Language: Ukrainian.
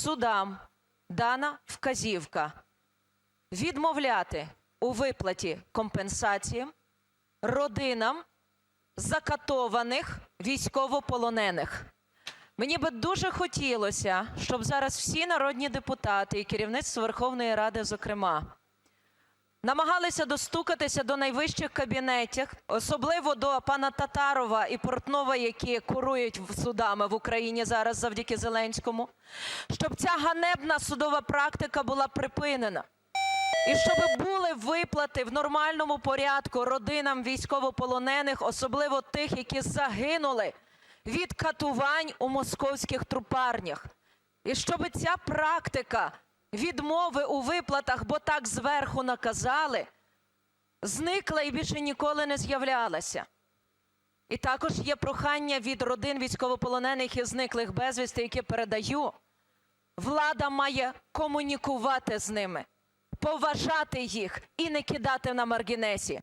судам дана вказівка відмовляти у виплаті компенсації родинам закатованих військовополонених. Мені би дуже хотілося, щоб зараз всі народні депутати і керівництво Верховної Ради, зокрема, намагалися достукатися до найвищих кабінетів, особливо до пана Татарова і Портнова, які курують судами в Україні зараз завдяки Зеленському, щоб ця ганебна судова практика була припинена. І щоб були виплати в нормальному порядку родинам військовополонених, особливо тих, які загинули від катувань у московських трупарнях. І щоб ця практика відмови у виплатах, бо так зверху наказали, зникла і більше ніколи не з'являлася. І також є прохання від родин військовополонених і зниклих безвісти, які передаю. Влада має комунікувати з ними, поважати їх і не кидати на маргінесі.